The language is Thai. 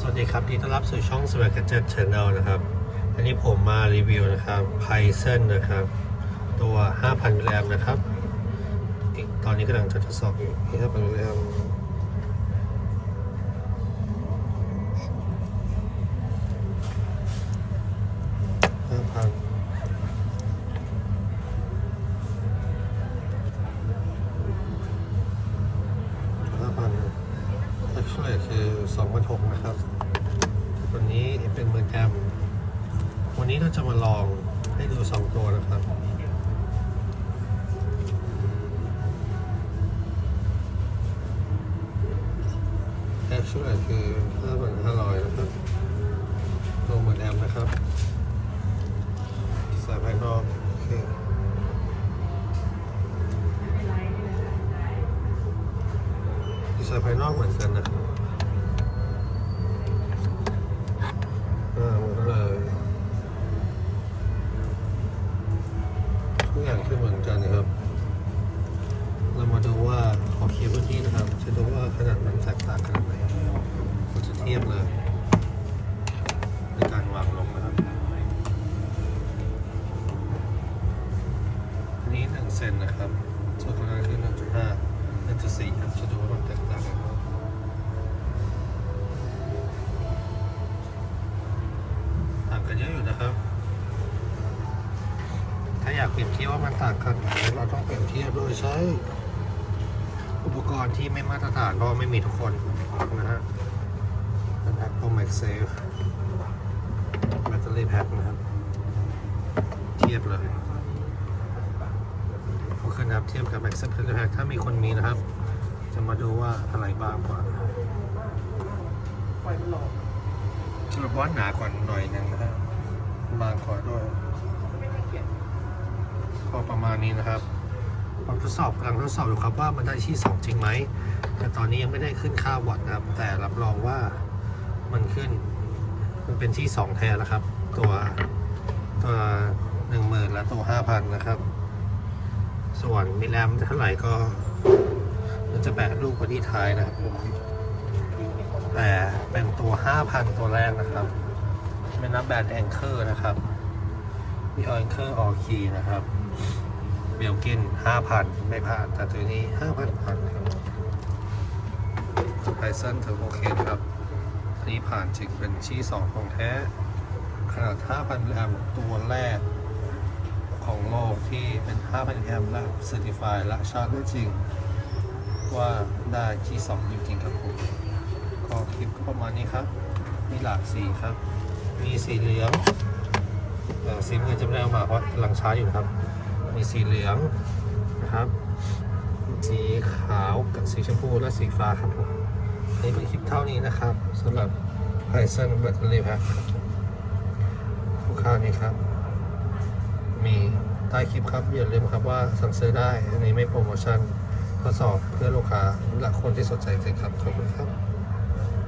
สวัสดีครับที่ต้อนรับสู่ช่อง s w a g Gadget Channel นะครับ อันนี้ผมมารีวิวนะครับ p y t h o n นะครับ ตัว 5,000มิลลิแอมนะครับอีกตอนนี้กำลังจะทดสอบอยู่ที่5,000มิลลิแอม อยู่2 6 0 0นะครับ ตัวนี้เป็นเบอร์แกมวันนี้เราจะมาลองให้ดูสองตัวนะครับ แอปช่วยคือ5,500นะครับ ตัวเมือนแอมนะครับ สายภายนอกสายภายนอกเหมือนกันนะครับ คือเหมือนกันนะครับ เรามาดูว่าขอเคลียร์พื้นที่นะครับ จะดูว่าขนาดมันแตกต่างกันไหมเราจะเทียบเลยในการวางลงนะครับ อันนี้หนึ่งเซนนะครับ ส่วนตัวนั้นคือหนึ่งจุดห้า เปรียบเทียบว่ามันต่างกันไหมเราต้องเปรียบเทียบโดยใช้ อุปกรณ์ที่ไม่มาตรฐานเพราะว่าไม่มีทุกคนนะฮะเป็นแพ็คตัว MagSafe แบตเตอรี่แพ็คนะครับ เทียบเลยโอเคนะครับเทียบกับ Max p l a y Pack ถ้ามีคนมีนะครับ จะมาดูว่าอะไรบ้างกว่าสรุปว่าหนากว่าหน่อยหนึงนะครับบางกว่าด้วย ก็ประมาณนี้นะครับผมทดสอบกำลังทดสอบอยู่ครับว่ามันได้ที่ 2 จริงไหม แต่ตอนนี้ยังไม่ได้ขึ้นค่าวัตต์นะครับ แต่รับรองว่ามันขึ้น มันเป็นที่ 2 แทนแล้วครับ ตัวตัวหนึ่งหมื่นและตัวห้าพันนะครับ ส่วนมิลแอมเท่าไหร่ก็มันจะแปะรูปไว้ที่ท้ายนะครับผมแต่เป็นตัว5,000ตัวแรกนะครับ ไม่นับแบรนด์แองเกอร์นะครับ มีแองเกอร์ออคีนะครับเบลกิน5,000ไม่ผ่าน แต่ตัวนี้5,000ผ่านครับไพซันถือโอเคนครับอันนี้ผ่านจริงเป็นชี้สองของแท้ ขนาด5,000มิลลิแอมตัวแรกของโลกที่เป็น5,000แอมป์และเซอร์ติฟายและชาร์จได้จริง ว่าได้ที่2จริงๆครับผมก็คลิปก็ประมาณนี้ครับ มีหลากสีครับ มีสีเหลือง สีเงินจะไม่ได้เอามาเพราะกำลังช้าอยู่นะครับ มีสีเหลืองนะครับ สีขาวกับสีชมพูและสีฟ้าครับผมนี่เป็นคลิปเท่านี้นะครับสำหรับ p y t h o n Battery Pack ลูกค้านี้ครับ มีใต้คลิปครับอย่าลืมครับว่าสั่งซื้อได้อันนี้ไม่โปรโมชั่นทดสอบเพื่อลูกค้าและคนที่สนใจจริงครับขอบคุณครับ